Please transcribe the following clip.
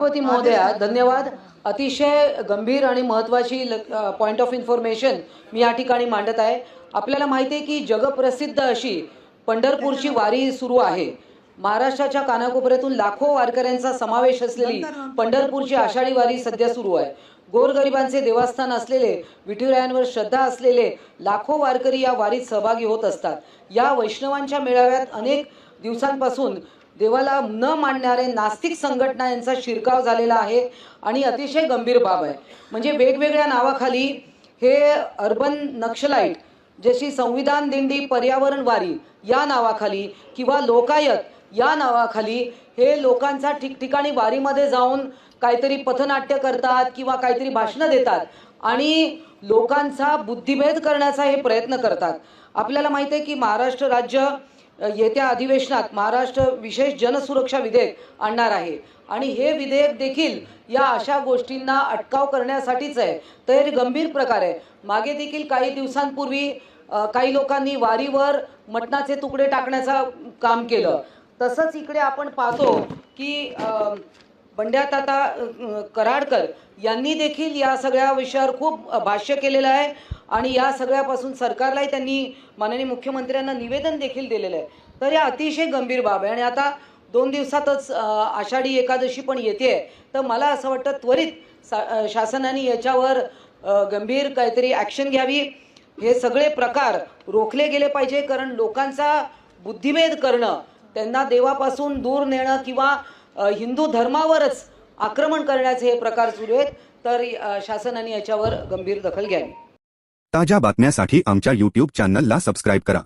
महोदया धन्यवाद. अतिशय गंभीर आणि महत्त्वाची पॉईंट ऑफ इन्फॉर्मेशन मी या ठिकाणी मांडत आहे. आपल्याला माहिती आहे की जगप्रसिद्ध अशी पंढरपूरची वारी सुरू आहे. महाराष्ट्राच्या कानाकोपऱ्यातून लाखो वारकऱ्यांचा समावेश असलेली पंढरपूरची आषाढी वारी सध्या सुरू आहे. गोरगरिबांचे देवस्थान असलेले विठुरायांवर श्रद्धा असलेले लाखो वारकरी या वारीत सहभागी होत असतात. या वैष्णवांच्या मेळाव्यात अनेक दिवसांपासून देवाला न मानणारे नास्तिक संघटना यांचा शिरकाव झालेला आहे आणि अतिशय गंभीर बाब आहे. म्हणजे वेगवेगळ्या नावाखाली हे अर्बन नक्षलाईट जशी संविधान दिंडी पर्यावरण वारी या नावाखाली किंवा लोकायत या नावाखाली हे लोकांचा ठिकठिकाणी वारीमध्ये जाऊन काहीतरी पथनाट्य करतात किंवा काहीतरी भाषणं देतात आणि लोकांचा बुद्धिभेद करण्याचा हे प्रयत्न करतात. आपल्याला माहिती आहे की महाराष्ट्र राज्य येत्या अधिवेशनात महाराष्ट्र विशेष जनसुरक्षा विधेयक आणणार आहे. आणि हे विधेयक देखील या अशा गोष्टींना अटकाव करण्यासाठीच आहे. तर गंभीर प्रकार आहे. मागे देखील काही दिवसांपूर्वी काही लोकांनी वारीवर मटणाचे तुकडे टाकण्याचा काम केलं. तसंच इकडे आपण पाहतो की अ, बंड्याताता कराडकर यांनी देखील या सगळ्या विषयावर खूप भाष्य केलेलं आहे. आणि या सगळ्यापासून सरकारलाही त्यांनी माननीय मुख्यमंत्र्यांना निवेदन देखील दिलेलं आहे. तर या अतिशय गंभीर बाब आहे. आणि आता दोन दिवसातच आषाढी एकादशी पण येते तर मला असं वाटतं त्वरित सा शासनाने याच्यावर गंभीर काहीतरी ॲक्शन घ्यावी. हे सगळे प्रकार रोखले गेले पाहिजे कारण लोकांचा बुद्धिभेद करणं त्यांना देवापासून दूर नेणं किंवा हिंदू धर्मावरच आक्रमण करण्याचे हे प्रकार सुरू आहेत. तर शासनाने याच्यावर गंभीर दखल घ्यावी. ताज्या बातम्यासाठी आमच्या यूट्यूब चॅनलला सबस्क्राईब करा.